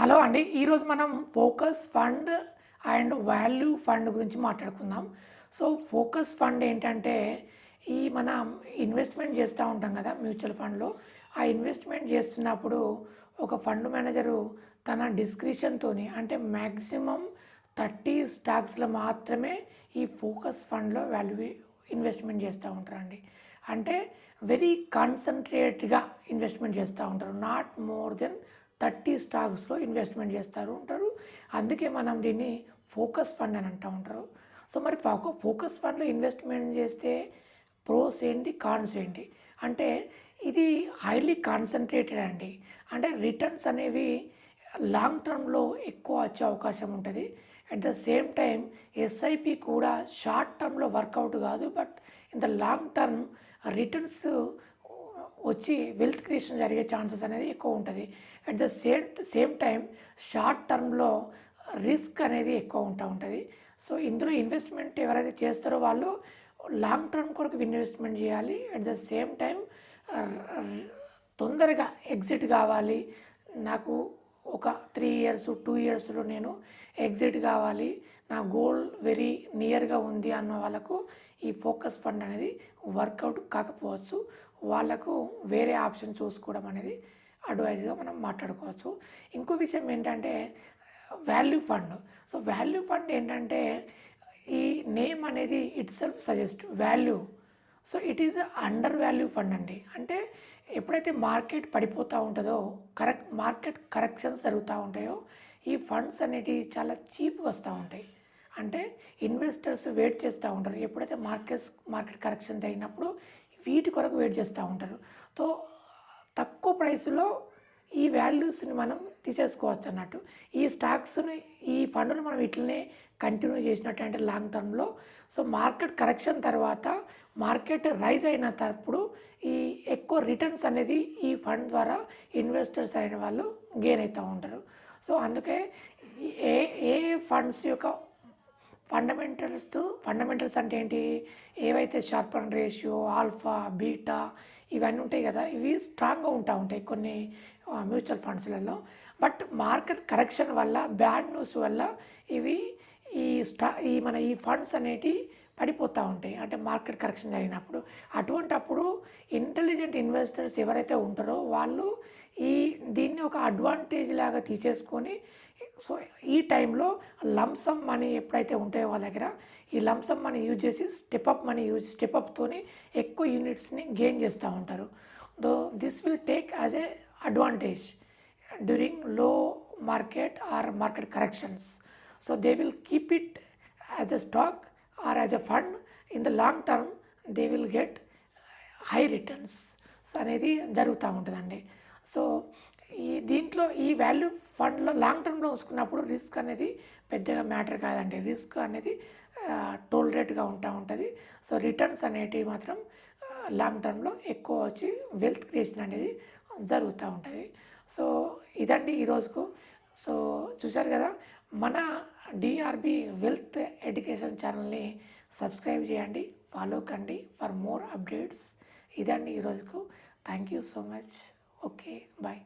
Hello అండి ఈరోజు మనం focus fund and value fund గురించి మాట్లాడుకుందాం. సో ఫోకస్ ఫండ్ ఏంటంటే ఈ మనం ఇన్వెస్ట్మెంట్ చేస్తూ ఉంటాం కదా మ్యూచువల్ ఫండ్లో. ఆ ఇన్వెస్ట్మెంట్ చేస్తున్నప్పుడు ఒక ఫండ్ మేనేజరు తన డిస్క్రిషన్తో అంటే మ్యాక్సిమం థర్టీ స్టాక్స్లో మాత్రమే ఈ ఫోకస్ ఫండ్లో వాల్యూ ఇన్వెస్ట్మెంట్ చేస్తూ ఉంటారండి. అంటే వెరీ కాన్సన్ట్రేట్గా ఇన్వెస్ట్మెంట్ చేస్తూ ఉంటారు నాట్ మోర్ దెన్ థర్టీ స్టాక్స్లో ఇన్వెస్ట్మెంట్ చేస్తారు ఉంటారు అందుకే మనం దీన్ని ఫోకస్ ఫండ్ అని అంటూ ఉంటారు. సో మరి ఫోకస్ ఫండ్లో ఇన్వెస్ట్మెంట్ చేస్తే ప్రోస్ ఏంటి కాన్స్ ఏంటి? అంటే ఇది హైలీ కాన్సన్ట్రేటెడ్ అండి. అంటే రిటర్న్స్ అనేవి లాంగ్ టర్మ్లో ఎక్కువ వచ్చే అవకాశం ఉంటుంది. At the same time SIP కూడా షార్ట్ టర్మ్లో వర్కౌట్ కాదు. But in the long term returns వచ్చి వెల్త్ క్రియేషన్ జరిగే ఛాన్సెస్ అనేది ఎక్కువ ఉంటుంది. At the same same time short టర్మ్లో రిస్క్ అనేది ఎక్కువ ఉంటా ఉంటుంది. సో ఇందులో ఇన్వెస్ట్మెంట్ ఎవరైతే చేస్తారో వాళ్ళు లాంగ్ టర్మ్ కొరకు ఇన్వెస్ట్మెంట్ చేయాలి. అట్ ద సేమ్ టైం తొందరగా ఎగ్జిట్ కావాలి. నాకు ఒక త్రీ ఇయర్స్ టూ ఇయర్స్లో నేను ఎగ్జిట్ కావాలి. నా గోల్ వెరీ నియర్గా ఉంది అన్న వాళ్ళకు ఈ ఫోకస్ ఫండ్ అనేది వర్కౌట్ కాకపోవచ్చు. వాళ్ళకు వేరే ఆప్షన్ చూసుకోవడం అనేది అడ్వైజ్గా మనం మాట్లాడుకోవచ్చు. ఇంకో విషయం ఏంటంటే value fund so value fund ఏంటంటే ఈ నేమ్ అనేది itself suggest value so it is under value fund అండి. అంటే ఎప్పుడైతే మార్కెట్ పడిపోతూ ఉంటుందో కరెక్ట్ మార్కెట్ కరెక్షన్స్ జరుగుతూ ఉంటాయో ఈ ఫండ్స్ అనేటివి చాలా చీప్గా వస్తూ ఉంటాయి. అంటే ఇన్వెస్టర్స్ వెయిట్ చేస్తూ ఉంటారు. ఎప్పుడైతే మార్కెట్స్ మార్కెట్ కరెక్షన్ జరిగినప్పుడు వీటి కొరకు వెయిట్ చేస్తూ ఉంటారు. సో తక్కువ ప్రైస్లో ఈ వాల్యూస్ని మనం తీసేసుకోవచ్చు అన్నట్టు. ఈ స్టాక్స్ని ఈ ఫండ్ను మనం ఇట్లనే కంటిన్యూ చేసినట్టు అంటే లాంగ్ టర్మ్లో. సో మార్కెట్ కరెక్షన్ తర్వాత మార్కెట్ రైజ్ అయిన తప్పుడు ఈ ఎక్కువ రిటర్న్స్ అనేది ఈ ఫండ్ ద్వారా ఇన్వెస్టర్స్ అయిన వాళ్ళు గెయిన్ అవుతూ ఉంటారు. సో అందుకే ఏ ఏ ఫండ్స్ యొక్క ఫండమెంటల్స్ ఫండమెంటల్స్ అంటే ఏంటి? ఏవైతే షార్పన్ రేషియో ఆల్ఫా బీటా ఇవన్నీ ఉంటాయి కదా ఇవి స్ట్రాంగ్గా ఉంటా ఉంటాయి కొన్ని మ్యూచువల్ ఫండ్స్లలో. బట్ మార్కెట్ కరెక్షన్ వల్ల బ్యాడ్ న్యూస్ వల్ల ఇవి ఈ స్టా ఈ మన ఈ ఫండ్స్ అనేటివి పడిపోతూ ఉంటాయి. అంటే మార్కెట్ కరెక్షన్ జరిగినప్పుడు. అటువంటప్పుడు ఇంటెలిజెంట్ ఇన్వెస్టర్స్ ఎవరైతే ఉంటారో వాళ్ళు ఈ దీన్ని ఒక అడ్వాంటేజ్ లాగా తీసేసుకొని సో ఈ టైంలో లంసమ్ మనీ ఎప్పుడైతే ఉంటాయో వాళ్ళ దగ్గర ఈ లంసమ్ మనీ యూజ్ చేసి స్టెప్అప్ మనీ యూజ్ స్టెప్అప్తోని ఎక్కువ యూనిట్స్ని గెయిన్ చేస్తూ ఉంటారు. Though this will take as a advantage డ్యూరింగ్లో market or market corrections. So they will keep it as a stock or as a fund. In the long term they will get high returns. So అనేది జరుగుతూ ఉంటుందండి. So ఈ దీంట్లో ఈ value ఫండ్లో long టర్మ్లో ఉంచుకున్నప్పుడు risk అనేది పెద్దగా మ్యాటర్ కాదండి. రిస్క్ అనేది టోల్ రేట్గా ఉంటా ఉంటుంది. సో రిటర్న్స్ అనేటివి మాత్రం లాంగ్ టర్మ్లో ఎక్కువ వచ్చి వెల్త్ క్రియేషన్ అనేది జరుగుతూ ఉంటుంది. సో ఇదండి ఈరోజుకు సో చూశారు కదా మన డిఆర్బి వెల్త్ ఎడ్యుకేషన్ ఛానల్ని సబ్స్క్రైబ్ చేయండి ఫాలో కండి ఫర్ మోర్ అప్డేట్స్. ఇదండి ఈరోజుకు thank you so much. Okay bye.